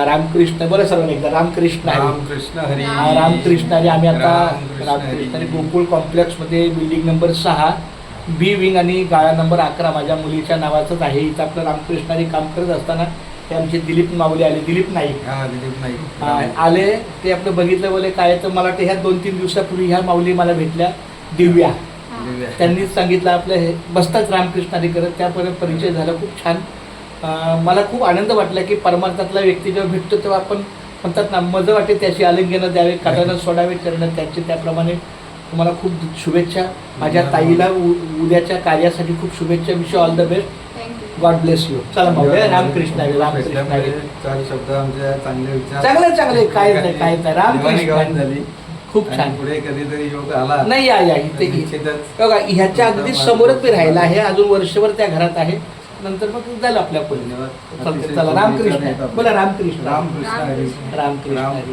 रामकृष्ण बरं सर्वांनी एकदा. रामकृष्ण हरी. रामकृष्ण हरी. रामकृष्ण हरी. आम्ही आता रामकृष्ण हरी. गोकुळ कॉम्प्लेक्समध्ये बिल्डिंग नंबर सहा बी विंग आणि गाळा नंबर अकरा माझ्या मुलीच्या नावाचंच आहे. इथं आपलं रामकृष्ण हरी काम करत असताना ते आमचे दिलीप माऊली आले. दिलीप नाईक. दिलीप नाईक. आले ते आपलं बघितलं बोले काय तर मला वाटतं ह्या दोन तीन दिवसापूर्वी ह्या माऊली मला भेटल्या. दिव्या. त्यांनीच सांगितलं आपलं हे बसताच रामकृष्ण हरी करत त्यापर्यंत परिचय झाला. खूप छान. मला खूप आनंद वाटला की परमार्थातला व्यक्ती जेव्हा भेटतो तेव्हा आपण म्हणतात ना मजा वाटते त्याची आलिंगनं द्यावे काढायला सोडावे चरण त्याचे त्याप्रमाणे. तुम्हाला खूप शुभेच्छा. माझ्या ताईला उद्याच्या कार्यासाठी खूप शुभेच्छा. Wish all the best God bless you चला माऊली रामकृष्ण हरी रामकृष्ण भेटल्यामुळे हरी चार शब्द आमच्या चांगले विचार. चांगले चांगले. काय नाही काय नाही. रामकृष्ण. झाली. खूप छान. पुढे कधीतरी योग आला. नाही या या इथे ह्याच्या अगदी समोरच मी राहिला आहे. अजून वर्षभर त्या घरात आहे. नंतर मग झालं आपल्या. अतिशय चला रामकृष्ण. बोला रामकृष्ण. रामकृष्ण रामकृष्ण